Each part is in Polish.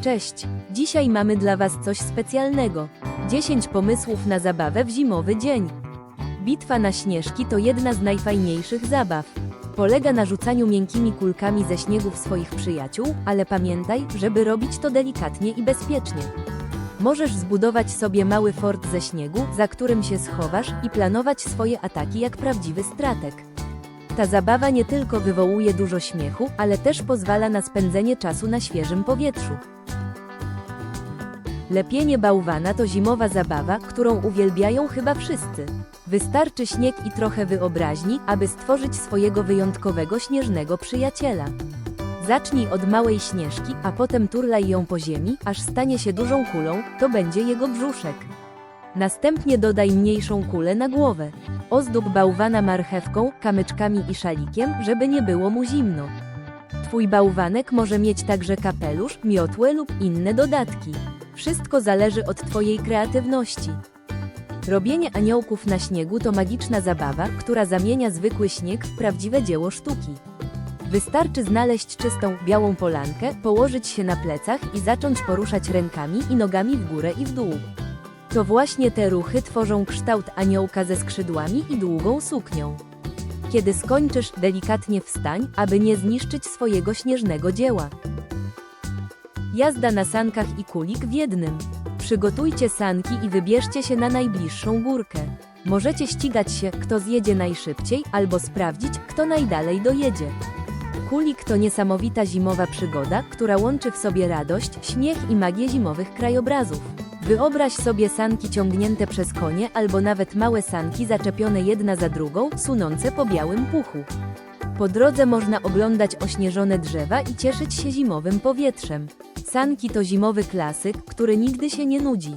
Cześć! Dzisiaj mamy dla Was coś specjalnego. 10 pomysłów na zabawę w zimowy dzień. Bitwa na śnieżki to jedna z najfajniejszych zabaw. Polega na rzucaniu miękkimi kulkami ze śniegu w swoich przyjaciół, ale pamiętaj, żeby robić to delikatnie i bezpiecznie. Możesz zbudować sobie mały fort ze śniegu, za którym się schowasz i planować swoje ataki jak prawdziwy strateg. Ta zabawa nie tylko wywołuje dużo śmiechu, ale też pozwala na spędzenie czasu na świeżym powietrzu. Lepienie bałwana to zimowa zabawa, którą uwielbiają chyba wszyscy. Wystarczy śnieg i trochę wyobraźni, aby stworzyć swojego wyjątkowego śnieżnego przyjaciela. Zacznij od małej śnieżki, a potem turlaj ją po ziemi, aż stanie się dużą kulą, to będzie jego brzuszek. Następnie dodaj mniejszą kulę na głowę. Ozdób bałwana marchewką, kamyczkami i szalikiem, żeby nie było mu zimno. Twój bałwanek może mieć także kapelusz, miotłę lub inne dodatki. Wszystko zależy od Twojej kreatywności. Robienie aniołków na śniegu to magiczna zabawa, która zamienia zwykły śnieg w prawdziwe dzieło sztuki. Wystarczy znaleźć czystą, białą polankę, położyć się na plecach i zacząć poruszać rękami i nogami w górę i w dół. To właśnie te ruchy tworzą kształt aniołka ze skrzydłami i długą suknią. Kiedy skończysz, delikatnie wstań, aby nie zniszczyć swojego śnieżnego dzieła. Jazda na sankach i kulik w jednym. Przygotujcie sanki i wybierzcie się na najbliższą górkę. Możecie ścigać się, kto zjedzie najszybciej, albo sprawdzić, kto najdalej dojedzie. Kulik to niesamowita zimowa przygoda, która łączy w sobie radość, śmiech i magię zimowych krajobrazów. Wyobraź sobie sanki ciągnięte przez konie albo nawet małe sanki zaczepione jedna za drugą, sunące po białym puchu. Po drodze można oglądać ośnieżone drzewa i cieszyć się zimowym powietrzem. Sanki to zimowy klasyk, który nigdy się nie nudzi.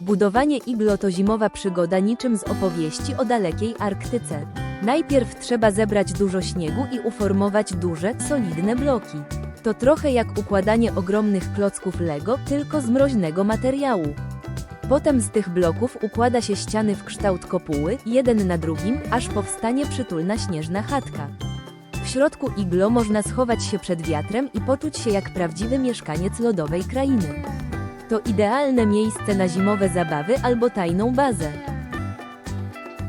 Budowanie iglo to zimowa przygoda niczym z opowieści o dalekiej Arktyce. Najpierw trzeba zebrać dużo śniegu i uformować duże, solidne bloki. To trochę jak układanie ogromnych klocków Lego, tylko z mroźnego materiału. Potem z tych bloków układa się ściany w kształt kopuły, jeden na drugim, aż powstanie przytulna śnieżna chatka. Środku iglo można schować się przed wiatrem i poczuć się jak prawdziwy mieszkaniec lodowej krainy. To idealne miejsce na zimowe zabawy albo tajną bazę.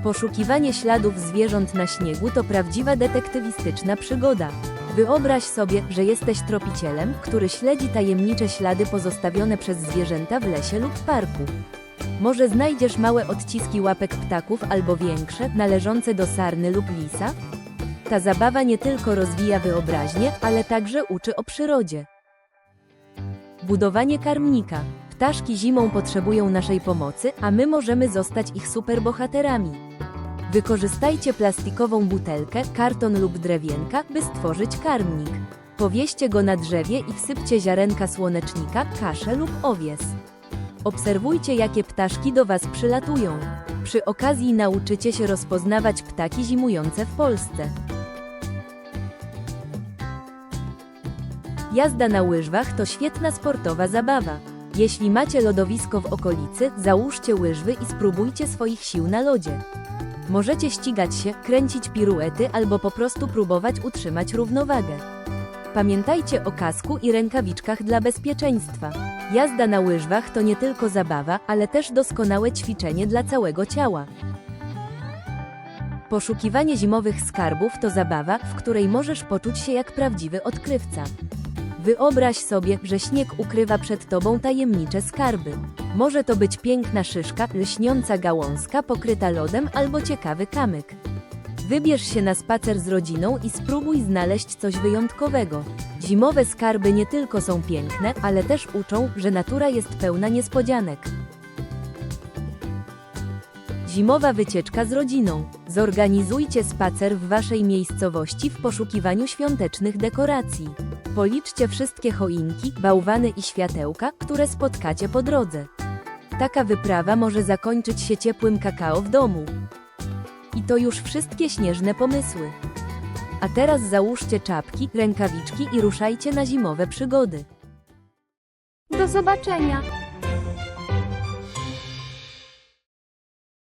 Poszukiwanie śladów zwierząt na śniegu to prawdziwa detektywistyczna przygoda. Wyobraź sobie, że jesteś tropicielem, który śledzi tajemnicze ślady pozostawione przez zwierzęta w lesie lub parku. Może znajdziesz małe odciski łapek ptaków albo większe, należące do sarny lub lisa? Ta zabawa nie tylko rozwija wyobraźnię, ale także uczy o przyrodzie. Budowanie karmnika. Ptaszki zimą potrzebują naszej pomocy, a my możemy zostać ich superbohaterami. Wykorzystajcie plastikową butelkę, karton lub drewienka, by stworzyć karmnik. Powieście go na drzewie i wsypcie ziarenka słonecznika, kaszę lub owies. Obserwujcie, jakie ptaszki do Was przylatują. Przy okazji nauczycie się rozpoznawać ptaki zimujące w Polsce. Jazda na łyżwach to świetna sportowa zabawa. Jeśli macie lodowisko w okolicy, załóżcie łyżwy i spróbujcie swoich sił na lodzie. Możecie ścigać się, kręcić piruety albo po prostu próbować utrzymać równowagę. Pamiętajcie o kasku i rękawiczkach dla bezpieczeństwa. Jazda na łyżwach to nie tylko zabawa, ale też doskonałe ćwiczenie dla całego ciała. Poszukiwanie zimowych skarbów to zabawa, w której możesz poczuć się jak prawdziwy odkrywca. Wyobraź sobie, że śnieg ukrywa przed tobą tajemnicze skarby. Może to być piękna szyszka, lśniąca gałązka pokryta lodem albo ciekawy kamyk. Wybierz się na spacer z rodziną i spróbuj znaleźć coś wyjątkowego. Zimowe skarby nie tylko są piękne, ale też uczą, że natura jest pełna niespodzianek. Zimowa wycieczka z rodziną. Zorganizujcie spacer w waszej miejscowości w poszukiwaniu świątecznych dekoracji. Policzcie wszystkie choinki, bałwany i światełka, które spotkacie po drodze. Taka wyprawa może zakończyć się ciepłym kakao w domu. I to już wszystkie śnieżne pomysły. A teraz załóżcie czapki, rękawiczki i ruszajcie na zimowe przygody. Do zobaczenia!